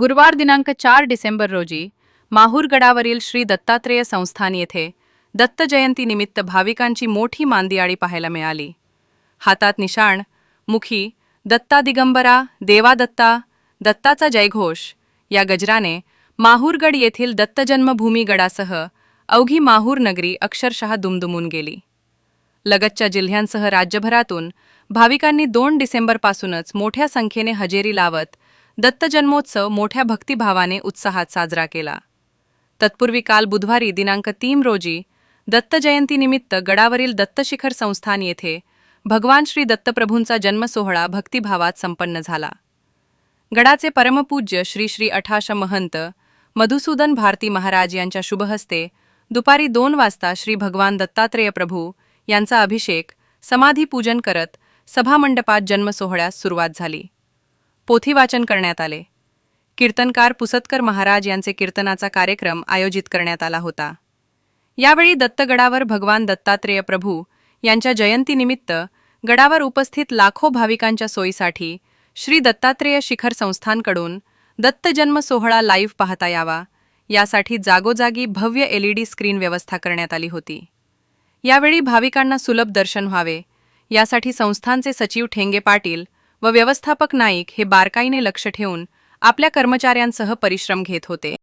गुरुवार दिनांक चार डिसेंबर रोजी माहूरगडावरील श्री दत्तात्रेय संस्थान येथे दत्त जयंतीनिमित्त भाविकांची मोठी मांदियाळी पाहायला मिळाली. हातात निशाण मुखी दत्ता दिगंबरा देवा दत्ता दत्ताचा जयघोष या गजराने माहूरगड येथील दत्त गडासह अवघी माहूर नगरी अक्षरशः दुमदुमून गेली. लगतच्या जिल्ह्यांसह राज्यभरातून भाविकांनी दोन डिसेंबरपासूनच मोठ्या संख्येने हजेरी लावत दत्त जन्मोत्सव मोठ्या भक्तिभावाने उत्साहात साजरा केला. तत्पूर्वी काल बुधवारी दिनांक तीन रोजी दत्त जयंतीनिमित्त गडावरील दत्तशिखर संस्थान येथे भगवान श्री दत्तप्रभूंचा जन्मसोहळा भक्तिभावात संपन्न झाला. गडाचे परमपूज्य श्री श्री अठाश महंत मधुसूदन भारती महाराज यांच्या शुभहस्ते दुपारी दोन वाजता श्री भगवान दत्तात्रेय प्रभू यांचा अभिषेक समाधी पूजन करत सभामंडपात जन्मसोहळ्यास सुरुवात झाली. पोथी वाचन करण्यात आले. कीर्तनकार पुसतकर महाराज यांचे कीर्तनाचा कार्यक्रम आयोजित करण्यात आला होता. यावेळी दत्तगडावर भगवान दत्तात्रेय प्रभू यांच्या जयंतीनिमित्त गडावर उपस्थित लाखो भाविकांच्या सोयीसाठी श्री दत्तात्रेय शिखर संस्थांकडून दत्त जन्म सोहळा लाईव्ह पाहता यावा यासाठी जागोजागी भव्य एलईडी स्क्रीन व्यवस्था करण्यात आली होती. यावेळी भाविकांना सुलभ दर्शन व्हावे यासाठी संस्थांचे सचिव ठेंगे पाटील व व्यवस्थापक नाईक हे बारकाईने लक्ष ठेवून आपल्या कर्मचाऱ्यांसह परिश्रम घेत होते.